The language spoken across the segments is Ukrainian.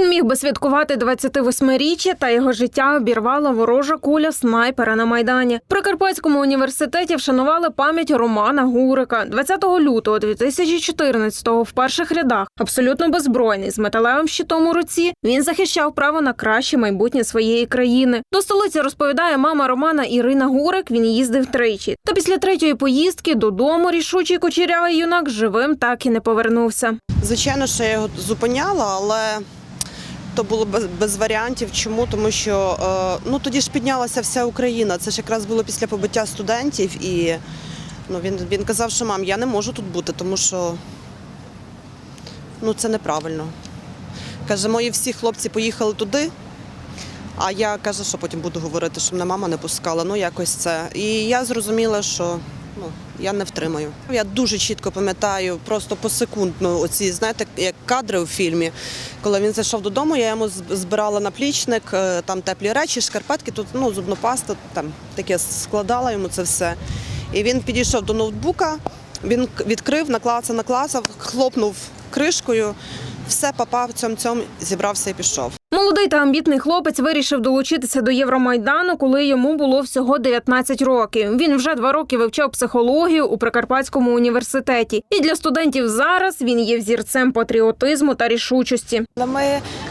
Він міг би святкувати 28-річчя, та його життя обірвала ворожа куля снайпера на майдані. В Прикарпатському університеті вшанували пам'ять Романа Гурика. 20 лютого 2014-го в перших рядах, абсолютно беззбройний, з металевим щитом у руці. Він захищав право на краще майбутнє своєї країни. До столиці розповідає мама Романа Ірина Гурик. Він їздив тричі. Та після третьої поїздки додому рішучий кучерявий юнак живим так і не повернувся. Звичайно, що я його зупиняла, але то було без, без варіантів. Чому? Тому що е, ну тоді ж піднялася вся Україна. Це ж якраз було після побиття студентів, і ну, він, він казав, що мам, я не можу тут бути, тому що ну, це неправильно. Каже, мої всі хлопці поїхали туди. А я каже, що потім буду говорити, що мене мама не пускала. Ну якось це. І я зрозуміла, що ну я не втримаю. Я дуже чітко пам'ятаю, просто посекундно оці, знаєте, як кадри у фільмі. Коли він зайшов додому, я йому збирала наплічник, е, там теплі речі, шкарпетки, тут ну, зубну пасту, там таке складала йому це все. І він підійшов до ноутбука, він відкрив, наклацав, наклацав, хлопнув кришкою, все попав цьом цьом, зібрався і пішов. Молодий та амбітний хлопець вирішив долучитися до Євромайдану, коли йому було всього 19 років. Він вже два роки вивчав психологію у Прикарпатському університеті. І для студентів зараз він є взірцем патріотизму та рішучості. Ми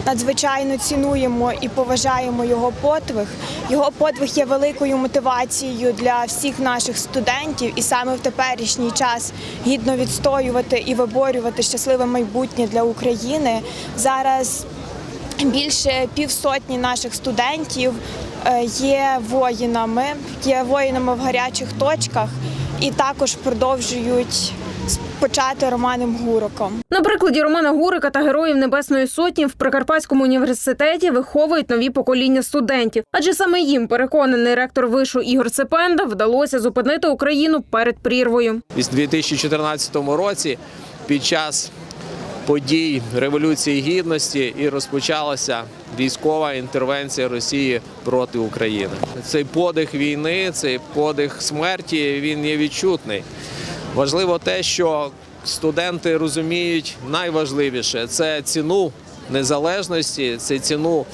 надзвичайно цінуємо і поважаємо його подвиг. Його подвиг є великою мотивацією для всіх наших студентів, і саме в теперішній час гідно відстоювати і виборювати щасливе майбутнє для України. Зараз більше півсотні наших студентів е, є воїнами, є воїнами в гарячих точках і також продовжують почати Романом Гуроком. На прикладі Романа Гурика та героїв Небесної Сотні в Прикарпатському університеті виховують нові покоління студентів. Адже саме їм переконаний ректор вишу Ігор Цепенда вдалося зупинити Україну перед прірвою. У 2014 році під час подій Революції Гідності і розпочалася військова інтервенція Росії проти України. Цей подих війни, цей подих смерті він є відчутний. Важливо те, що студенти розуміють найважливіше це ціну незалежності, це ціну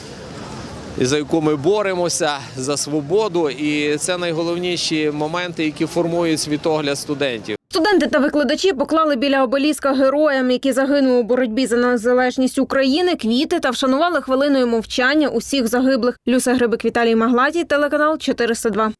за яку ми боремося за свободу, і це найголовніші моменти, які формують світогляд студентів. Студенти та викладачі поклали біля обеліска героям, які загинули у боротьбі за незалежність України, квіти та вшанували хвилиною мовчання усіх загиблих. Люся Грибик Віталій Маглатій, телеканал 402.